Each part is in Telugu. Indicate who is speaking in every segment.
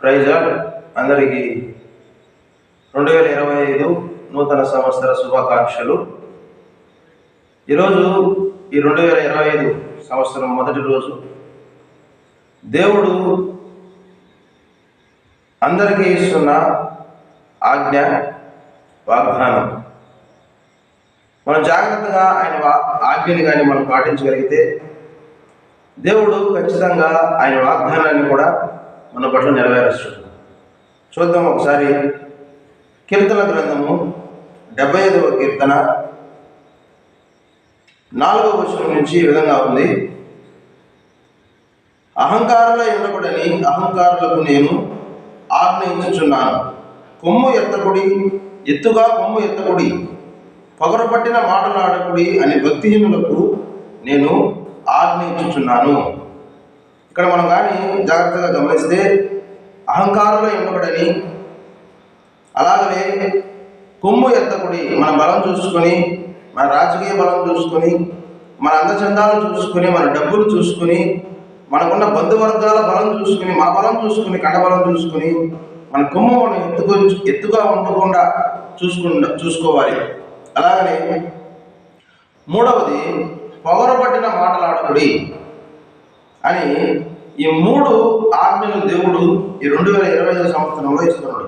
Speaker 1: ప్రైజ్ అందరికీ రెండు వేల ఇరవై ఐదు నూతన సంవత్సర శుభాకాంక్షలు. ఈరోజు ఈ రెండు వేల ఇరవై ఐదు సంవత్సరం మొదటి రోజు. దేవుడు అందరికీ ఇస్తున్న ఆజ్ఞ వాగ్దానం. మనం జాగ్రత్తగా ఆయన వా- ఆజ్ఞని కానీ మనం పాటించగలిగితే దేవుడు ఖచ్చితంగా ఆయన వాగ్దానాన్ని కూడా మన పట్ల నెరవేరుస్తుంది. చూద్దాం ఒకసారి కీర్తన గ్రంథము డెబ్బై ఐదవ కీర్తన. నాలుగవ వచనం నుంచి ఈ విధంగా ఉంది. అహంకారుల ఉండకూడని అహంకారులకు నేను ఆజ్ఞయించుచున్నాను. కొమ్ము ఎత్తకుడి ఎత్తుగా కొమ్ము ఎత్తకుడి పగరపట్టిన మాటలాడకుడి అనే భక్తిహీనులకు నేను ఆజ్ఞయించుచున్నాను. ఇక్కడ మనం కానీ జాగ్రత్తగా గమనిస్తే అహంకారంలో ఎన్నకుడని అలాగనే కొమ్ము ఎత్తకుడి మన బలం చూసుకొని మన రాజకీయ బలం చూసుకొని మన అందచందాలు చూసుకొని మన డబ్బులు చూసుకొని మనకున్న బంధువర్గాల బలం చూసుకుని మన బలం చూసుకుని కండబలం చూసుకొని చూసుకుని మన కొమ్ము మనం ఎత్తుకు ఎత్తుగా ఉండకుండా చూసుకుండా చూసుకోవాలి. అలాగనే మూడవది పొగరపట్టిన మాటలాడకుడి. అని ఈ మూడు ఆజ్ఞలు దేవుడు ఈ రెండు వేల ఇరవై ఐదు సంవత్సరంలో ఇస్తున్నాడు.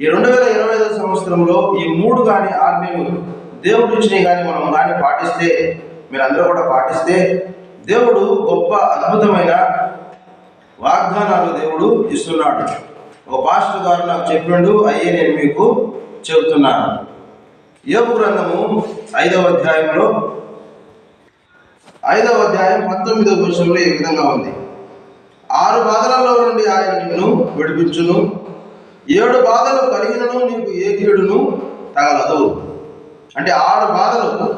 Speaker 1: ఈ రెండు వేల ఇరవై ఐదు సంవత్సరంలో ఈ మూడు కానీ ఆజ్ఞలు దేవుడు ఇచ్చినవి కానీ మనం కానీ పాటిస్తే మీరందరూ కూడా పాటిస్తే దేవుడు గొప్ప అద్భుతమైన వాగ్దానాలు దేవుడు ఇస్తున్నాడు. ఒక పాస్టర్ గారు నాకు చెప్పిండు అయ్యే నేను మీకు చెబుతున్నాను. యోగ గ్రంథము ఐదవ అధ్యాయంలో ఐదవ అధ్యాయం పంతొమ్మిదవ వర్షంలో ఈ విధంగా ఉంది. ఆరు బాధలలో నుండి ఆయన నిన్ను విడిపించును. ఏడు బాధలు కలిగినను నీకు ఏ కీడును తగలదు. అంటే ఆరు బాధలు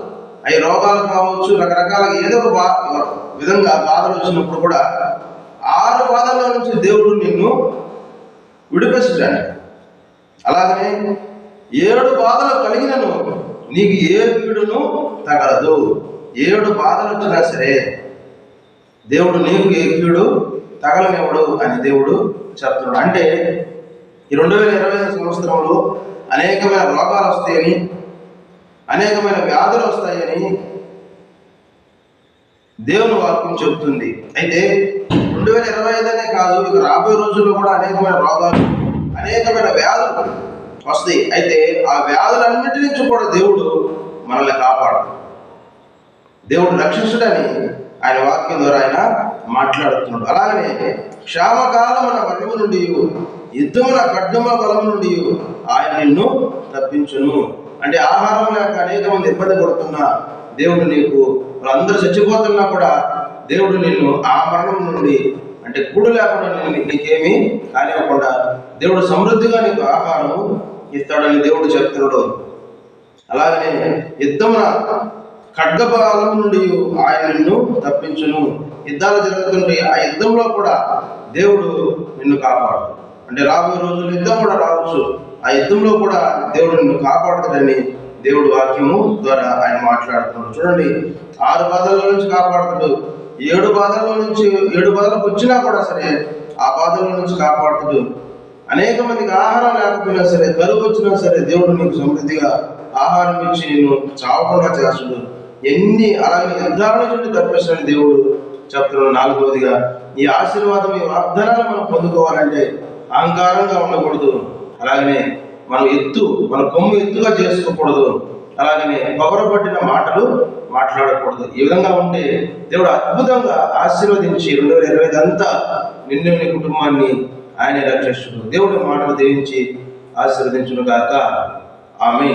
Speaker 1: అవి రోగాలు కావచ్చు రకరకాల ఏదో ఒక బా విధంగా బాధలు వచ్చినప్పుడు కూడా ఆరు బాధల నుంచి దేవుడు నిన్ను విడిపిస్తాడు అలాగనే ఏడు బాధలు కలిగినను నీకు ఏ కీడును తగలదు. ఏడు బాధలు వచ్చినా సరే దేవుడు నీకు ఏ కీడు తగలనివ్వడు అని దేవుడు చెప్తున్నాడు. అంటే ఈ రెండు వేల ఇరవై ఐదు సంవత్సరంలో అనేకమైన రోగాలు వస్తాయని అనేకమైన వ్యాధులు వస్తాయని దేవుని వాక్యం చెబుతుంది. అయితే రెండు వేల ఇరవై ఐదు అనే కాదు ఇక రాబోయే రోజుల్లో కూడా అనేకమైన రోగాలు అనేకమైన వ్యాధులు వస్తాయి. అయితే ఆ వ్యాధులన్నిటి నుంచి కూడా దేవుడు మనల్ని కాపాడు దేవుడు రక్షించడని ఆయన వాక్యం ద్వారా ఆయన మాట్లాడుతున్నాడు. అలాగనే క్షామకాలమున వర్ణము నుండి యుద్ధమున ఖడ్గమ బలము నుండి ఆయన నిన్ను తప్పించును అంటే ఆహారం లేక అనేక మంది ఇబ్బంది పడుతున్నా దేవుడు నీకు వాళ్ళందరూ చచ్చిపోతున్నా కూడా దేవుడు నిన్ను ఆ మరణం నుండి అంటే కూడు లేకుండా నిన్ను నీకేమీ కానివ్వకుండా దేవుడు సమృద్ధిగా నీకు ఆహారము ఇస్తాడని దేవుడు చెప్తున్నాడు. అలాగనే యుద్ధమున ఖడ్గపాలం నుండి ఆయన నిన్ను తప్పించును. యుద్ధాలు జరుగుతుంటే ఆ యుద్ధంలో కూడా దేవుడు నిన్ను కాపాడు. అంటే రాబోయే రోజులు యుద్ధం కూడా రావచ్చు. ఆ యుద్ధంలో కూడా దేవుడు నిన్ను కాపాడుతాడని దేవుడు వాక్యము ద్వారా ఆయన మాట్లాడుతున్నాడు. చూడండి ఆరు బాధల నుంచి కాపాడుతాడు. ఏడు బాధల నుంచి ఏడు బాధలకు వచ్చినా కూడా సరే ఆ బాధల నుంచి కాపాడుతాడు. అనేక మందికి ఆహారం లేకపోయినా సరే కరువు వచ్చినా సరే దేవుడు నీకు సమృద్ధిగా ఆహారం ఇచ్చి నేను చావకుండా చేస్తుడు. ఎన్ని అలాగే యుద్ధాల నుంచి తప్పిస్తాడు దేవుడు చెప్తున్నాడు నాలుగవదిగా ఈ ఆశీర్వాదం ఈ వాగ్దానాలు మనం పొందుకోవాలంటే అహంకారంగా ఉండకూడదు. అలాగనే మనం ఎత్తు మన కొమ్ము ఎత్తుగా చేసుకోకూడదు. అలాగనే పగరపట్టిన మాటలు మాట్లాడకూడదు. ఈ విధంగా ఉంటే దేవుడు అద్భుతంగా ఆశీర్వదించి రెండు వేల ఇరవై అంతా నిన్ను నీ కుటుంబాన్ని ఆయన రక్షిస్తుంది దేవుడి మాటలు దేవించి ఆశీర్వదించును గాక. ఆమె